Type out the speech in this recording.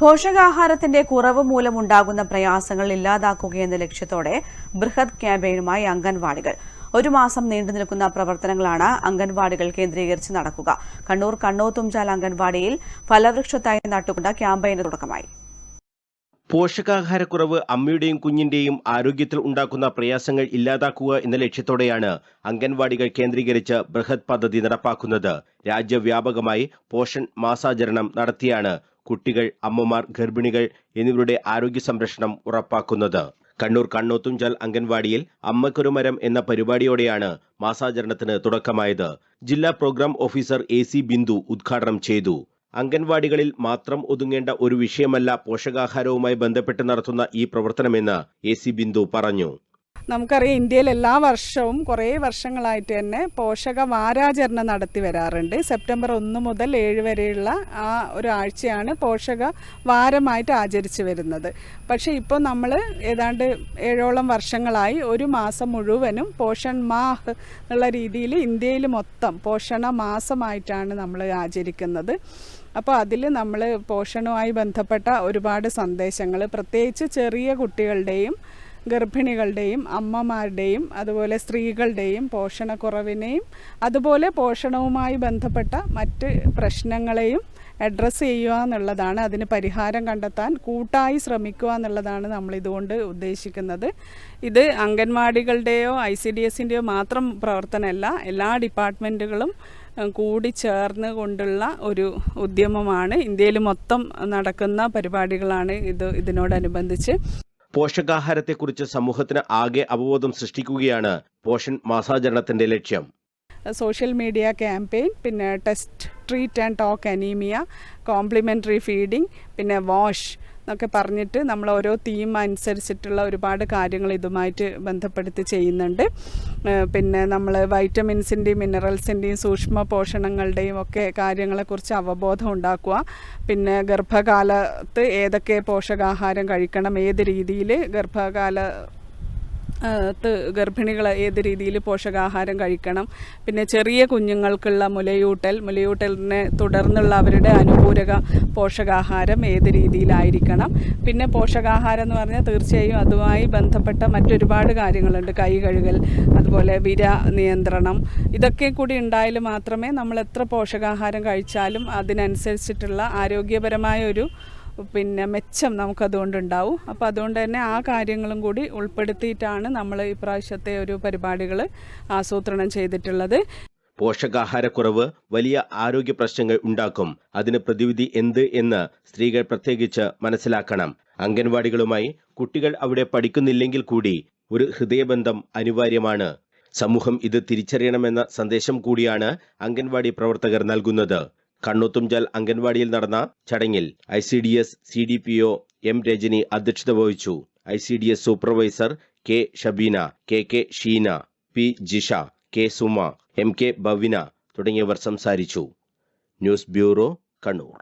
പോഷകാഹാരത്തിന്റെ കുറവ് മൂലമുണ്ടാകുന്ന പ്രയാസങ്ങൾ ഇല്ലാതാക്കുകയെന്ന ലക്ഷ്യത്തോടെ ബൃഹത് ക്യാമ്പയിനുമായി അംഗൻവാടികൾ. ഒരു മാസം നീണ്ടു നിൽക്കുന്ന പ്രവർത്തനങ്ങളാണ് അംഗൻവാടികൾ കേന്ദ്രീകരിച്ച് നടക്കുക. കണ്ണൂർ കണ്ണോത്തുംചാൽ അംഗൻവാടിയിൽ ഫലവൃക്ഷത്തായി നട്ടുകൊണ്ട് ക്യാമ്പയിന് തുടക്കമായി. പോഷകാഹാരക്കുറവ് അമ്മയുടെയും കുഞ്ഞിന്റെയും ആരോഗ്യത്തിൽ ഉണ്ടാക്കുന്ന പ്രയാസങ്ങൾ ഇല്ലാതാക്കുക എന്ന ലക്ഷ്യത്തോടെയാണ് അംഗൻവാടികൾ കേന്ദ്രീകരിച്ച് ബൃഹത് പദ്ധതി നടപ്പാക്കുന്നത്. രാജ്യവ്യാപകമായി പോഷൺ മാസാചരണം നടത്തിയാണ് കുട്ടികൾ അമ്മമാർ ഗർഭിണികൾ എന്നിവരുടെ ആരോഗ്യ സംരക്ഷണം ഉറപ്പാക്കുന്നത്. കണ്ണൂർ കണ്ണോത്തുംചാൽ അംഗൻവാടിയിൽ അമ്മക്കൊരു മരം എന്ന പരിപാടിയോടെയാണ് മാസാചരണത്തിന് തുടക്കമായത്. ജില്ലാ programme officer A C Bindu ഉദ്ഘാടനം ചെയ്തു. അംഗൻവാടികളിൽ മാത്രം ഒതുങ്ങേണ്ട ഒരു വിഷയമല്ല പോഷകാഹാരവുമായി ബന്ധപ്പെട്ട് നടത്തുന്ന ഈ പ്രവർത്തനമെന്ന് എ സി ബിന്ദു പറഞ്ഞു. നമുക്കറിയാം ഇന്ത്യയിൽ എല്ലാ വർഷവും കുറേ വർഷങ്ങളായിട്ട് തന്നെ പോഷക വാരാചരണം നടത്തി വരാറുണ്ട്. സെപ്റ്റംബർ ഒന്ന് മുതൽ ഏഴ് വരെയുള്ള ആ ഒരു ആഴ്ചയാണ് പോഷക വാരമായിട്ട് ആചരിച്ചു വരുന്നത്. പക്ഷേ ഇപ്പോൾ നമ്മൾ ഏതാണ്ട് ഏഴോളം വർഷങ്ങളായി ഒരു മാസം മുഴുവനും പോഷൺ മാഹ് എന്നുള്ള രീതിയിൽ ഇന്ത്യയിൽ മൊത്തം പോഷണ മാസമായിട്ടാണ് നമ്മൾ ആചരിക്കുന്നത്. അപ്പോൾ അതിൽ നമ്മൾ പോഷണവുമായി ബന്ധപ്പെട്ട ഒരുപാട് സന്ദേശങ്ങൾ പ്രത്യേകിച്ച് ചെറിയ കുട്ടികളുടെയും ഗർഭിണികളുടെയും അമ്മമാരുടെയും അതുപോലെ സ്ത്രീകളുടെയും പോഷണക്കുറവിനെയും അതുപോലെ പോഷണവുമായി ബന്ധപ്പെട്ട മറ്റ് പ്രശ്നങ്ങളെയും അഡ്രസ്സ് ചെയ്യുക എന്നുള്ളതാണ്. അതിന് പരിഹാരം കണ്ടെത്താൻ കൂട്ടായി ശ്രമിക്കുക എന്നുള്ളതാണ് നമ്മൾ ഇതുകൊണ്ട് ഉദ്ദേശിക്കുന്നത്. ഇത് അംഗൻവാടികളുടെയോ ഐ സി ഡി എസിന്റെയോ മാത്രം പ്രവർത്തനമല്ല എല്ലാ ഡിപ്പാർട്ട്മെന്റുകളും കൂടി ചേർന്ന് കൊണ്ടുള്ള ഒരു ഉദ്യമമാണ്. ഇന്ത്യയിൽ മൊത്തം നടക്കുന്ന പരിപാടികളാണ് ഇത് ഇതിനോടനുബന്ധിച്ച്. പോഷകാഹാരത്തെക്കുറിച്ച് സമൂഹത്തിന് ആകെ അവബോധം സൃഷ്ടിക്കുകയാണ് പോഷൻ മാസാചരണത്തിന്റെ ലക്ഷ്യം. സോഷ്യൽ മീഡിയ ക്യാമ്പയിൻ പിന്നെ test treat and talk anaemia complementary feeding പിന്നെ വാഷ് എന്നൊക്കെ പറഞ്ഞിട്ട് നമ്മൾ ഓരോ തീം അനുസരിച്ചിട്ടുള്ള ഒരുപാട് കാര്യങ്ങൾ ഇതുമായിട്ട് ബന്ധപ്പെടുത്തി ചെയ്യുന്നുണ്ട്. പിന്നെ നമ്മൾ വൈറ്റമിൻസിന്റെയും മിനറൽസിന്റെയും സൂക്ഷ്മ പോഷണങ്ങളുടെയും ഒക്കെ കാര്യങ്ങളെക്കുറിച്ച് അവബോധം ഉണ്ടാക്കുക. പിന്നെ ഗർഭകാലത്ത് ഏതൊക്കെ പോഷകാഹാരം കഴിക്കണം ഏത് രീതിയിൽ ഗർഭകാല ഗർഭിണികൾ ഏത് രീതിയിൽ പോഷകാഹാരം കഴിക്കണം. പിന്നെ ചെറിയ കുഞ്ഞുങ്ങൾക്കുള്ള മുലയൂട്ടൽ മുലയൂട്ടലിനെ തുടർന്നുള്ള അവരുടെ അനുപൂരക പോഷകാഹാരം ഏത് രീതിയിലായിരിക്കണം. പിന്നെ പോഷകാഹാരം എന്ന് പറഞ്ഞാൽ തീർച്ചയായും അതുമായി ബന്ധപ്പെട്ട മറ്റൊരുപാട് കാര്യങ്ങളുണ്ട്. കൈ കഴുകൽ അതുപോലെ വിര നിയന്ത്രണം ഇതൊക്കെ കൂടി ഉണ്ടായാൽ മാത്രമേ നമ്മൾ എത്ര പോഷകാഹാരം കഴിച്ചാലും അതിനനുസരിച്ചിട്ടുള്ള ആരോഗ്യപരമായ ഒരു പിന്നെ മെച്ചം നമുക്കതുകൊണ്ടുണ്ടാവും. അപ്പോൾ അതുകൊണ്ട് തന്നെ ആ കാര്യങ്ങളും കൂടി ഉൾപ്പെടുത്തിയിട്ടാണ് നമ്മൾ ഇപ്രാവശ്യത്തെ ഒരു പരിപാടികൾ ആസൂത്രണം ചെയ്തിട്ടുള്ളത്. പോഷകാഹാരക്കുറവ് വലിയ ആരോഗ്യ പ്രശ്നങ്ങൾ ഉണ്ടാക്കും. അതിന് പ്രതിവിധി എന്ത് എന്ന് സ്ത്രീകൾ പ്രത്യേകിച്ച് മനസ്സിലാക്കണം. അംഗൻവാടികളുമായി കുട്ടികൾ അവിടെ പഠിക്കുന്നില്ലെങ്കിൽ കൂടി ഒരു ഹൃദയബന്ധം അനിവാര്യമാണ്. സമൂഹം ഇത് തിരിച്ചറിയണമെന്ന സന്ദേശം കൂടിയാണ് അംഗൻവാടി പ്രവർത്തകർ നൽകുന്നത്. കണ്ണൂത്തുംചാൽ അംഗൻവാടിയിൽ നടന്ന ചടങ്ങിൽ I C D S C D P O M Rajani അധ്യക്ഷത വഹിച്ചു. I C D S supervisor K Shabeena K K Sheena P Jisha K Suma M K Bhavina തുടങ്ങിയവർ സംസാരിച്ചു. News bureau Kannur.